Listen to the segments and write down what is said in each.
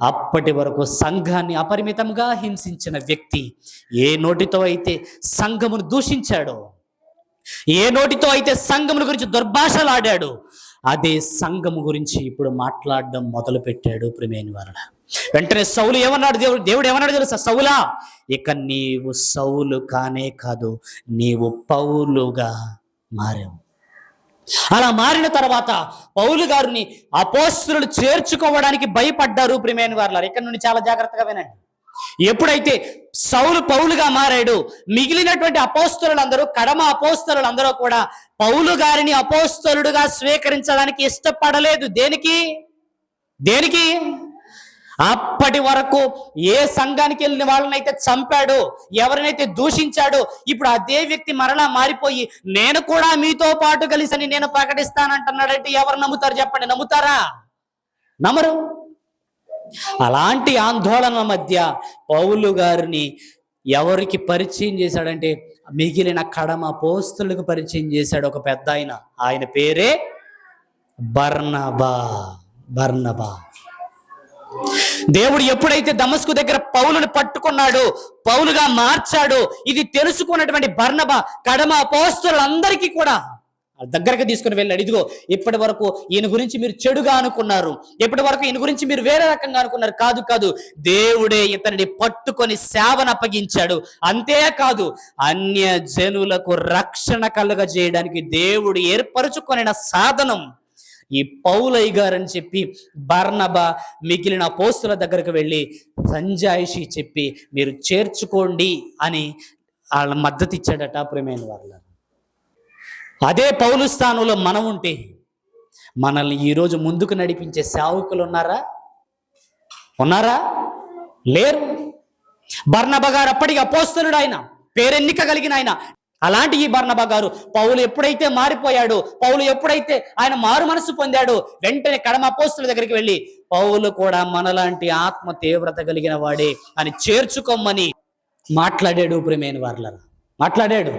అప్పటి వరకు సంఘాన్ని అపరిమితంగా హింసించిన వ్యక్తి ఏ నోటితో అయితే సంఘమును దూషించాడో ఏ నోటితో అయితే సంఘముల గురించి దుర్భాషలాడాడు అదే సంఘము గురించి ఇప్పుడు మాట్లాడడం మొదలు పెట్టాడు ప్రమేణి వరణ వెంటనే సౌలు ఏమన్నాడు? దేవుడు దేవుడు ఏమన్నాడు తెలుసా? సౌలా ఇక నీవు సౌలు కానే కాదు నీవు పౌలుగా మారావు. అలా మారిన తర్వాత పౌలు గారిని అపోస్తులు చేర్చుకోవడానికి భయపడ్డారు ప్రిమేన్ వారు ఇక్కడ నుండి చాలా జాగ్రత్తగా వినండి. ఎప్పుడైతే సౌలు పౌలుగా మారాడు మిగిలినటువంటి అపోస్తులందరూ కడమ అపోస్తులందరూ కూడా పౌలు గారిని అపోస్తలుడుగా స్వీకరించడానికి ఇష్టపడలేదు. దేనికి? దేనికి? అప్పటి వరకు ఏ సంఘానికి వెళ్ళిన వాళ్ళనైతే చంపాడో ఎవరినైతే దూషించాడో ఇప్పుడు అదే వ్యక్తి మరలా మారిపోయి నేను కూడా మీతో పాటు కలిసి నేను ప్రకటిస్తానంటున్నాడంటే ఎవరు నమ్ముతారు చెప్పండి నమ్ముతారా? నమ్మరు. అలాంటి ఆందోళన మధ్య పౌలు గారిని ఎవరికి పరిచయం చేశాడంటే మిగిలిన కడమ పోస్తులకు పరిచయం చేశాడు ఒక పెద్ద ఆయన. ఆయన పేరే బర్నబా బర్నబా. దేవుడు ఎప్పుడైతే దమస్కు దగ్గర పౌలుని పట్టుకున్నాడో పౌలుగా మార్చాడో ఇది తెలుసుకున్నటువంటి బర్ణబ కడమ పోస్తులందరికీ కూడా దగ్గరకు తీసుకుని వెళ్ళాడు. ఇదిగో ఇప్పటి వరకు ఈయన గురించి మీరు చెడుగా అనుకున్నారు. ఇప్పటి వరకు ఈయన గురించి మీరు వేరే రకంగా అనుకున్నారు. కాదు కాదు దేవుడే ఇతనిని పట్టుకొని సేవను అప్పగించాడు. అంతేకాదు అన్య జనులకు రక్షణ కలుగజేయడానికి దేవుడు ఏర్పరచుకొనిన సాధనం ఈ పౌలయ్య గారు అని చెప్పి బర్ణబ మిగిలిన పోస్తుల దగ్గరకు వెళ్ళి సంజాయిషి చెప్పి మీరు చేర్చుకోండి అని వాళ్ళ మద్దతు ఇచ్చాడట ప్రేమైన వాళ్ళ అదే పౌలు స్థానంలో మనం ఉంటే మనల్ని ఈరోజు ముందుకు నడిపించే సేవకులు ఉన్నారా? ఉన్నారా? లేరు. బర్నబ గారు అప్పటికి అపోస్తలుడు ఆయన పేరెన్నిక కలిగిన ఆయన. అలాంటి ఈ బర్నబ గారు పౌలు ఎప్పుడైతే మారిపోయాడు పౌలు ఎప్పుడైతే ఆయన మారు మనసు పొందాడో వెంటనే కడమ పోస్తుల దగ్గరికి వెళ్ళి పౌలు కూడా మనలాంటి ఆత్మ తీవ్రత కలిగిన వాడే అని చేర్చుకోమని మాట్లాడాడు ప్రేమైన వార్లరా. మాట్లాడాడు.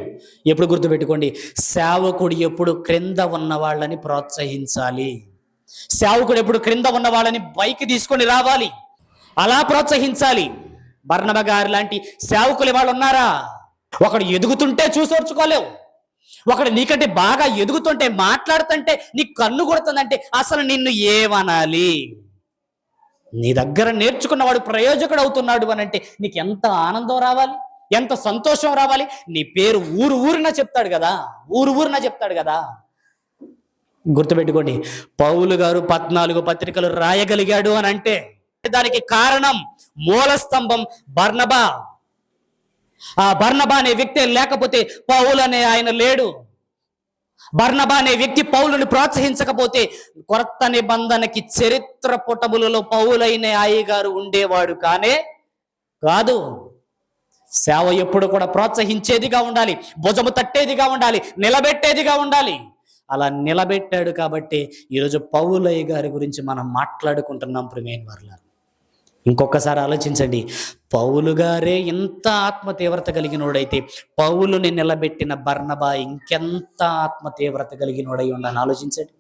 ఎప్పుడు గుర్తుపెట్టుకోండి సేవకుడు ఎప్పుడు క్రింద ఉన్న వాళ్ళని ప్రోత్సహించాలి. సేవకుడు ఎప్పుడు క్రింద ఉన్న వాళ్ళని బైక్ తీసుకొని రావాలి. అలా ప్రోత్సహించాలి. బర్ణబ గారు లాంటి సేవకులు వాళ్ళు ఉన్నారా ఒకడు ఎదుగుతుంటే చూసోర్చుకోలేవు ఒకడు నీకంటే బాగా ఎదుగుతుంటే మాట్లాడుతుంటే నీ కన్ను కొడుతుందంటే అసలు నిన్ను ఏమనాలి? నీ దగ్గర నేర్చుకున్నవాడు ప్రయోజకుడు అవుతున్నాడు అని అంటే నీకు ఎంత ఆనందం రావాలి? ఎంత సంతోషం రావాలి? నీ పేరు ఊరు ఊరిన చెప్తాడు కదా. ఊరు ఊరిన చెప్తాడు కదా. గుర్తుపెట్టుకోండి. పౌలు గారు పద్నాలుగు పత్రికలు రాయగలిగాడు అని అంటే దానికి కారణం మూల స్తంభం బర్నబా. ఆ బర్ణబా అనే వ్యక్తి లేకపోతే పౌలు అనే ఆయన లేడు. బర్ణబా అనే వ్యక్తి పౌలుని ప్రోత్సహించకపోతే కొత్త నిబంధనకి చరిత్ర పుటములలో పౌలైన ఆయి గారు ఉండేవాడు కానే కాదు. సేవ ఎప్పుడు కూడా ప్రోత్సహించేదిగా ఉండాలి. భుజము తట్టేదిగా ఉండాలి. నిలబెట్టేదిగా ఉండాలి. అలా నిలబెట్టాడు కాబట్టి ఈరోజు పౌలయ్య గారి గురించి మనం మాట్లాడుకుంటున్నాం ప్రిమేన్ వర్లారు. ఇంకొకసారి ఆలోచించండి. పౌలు గారే ఇంత ఆత్మ తీవ్రత కలిగినోడైతే పౌలుని నిలబెట్టిన బర్ణబా ఇంకెంత ఆత్మ తీవ్రత కలిగినోడై ఉండని ఆలోచించండి.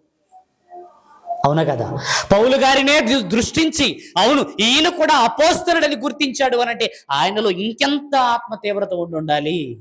అవునా కదా? పౌలు గారినే దృష్టించి అవును ఈయన కూడా అపోస్తరుడని గుర్తించాడు అనంటే ఆయనలో ఇంకెంత ఆత్మ తీవ్రత ఉండి ఉండాలి?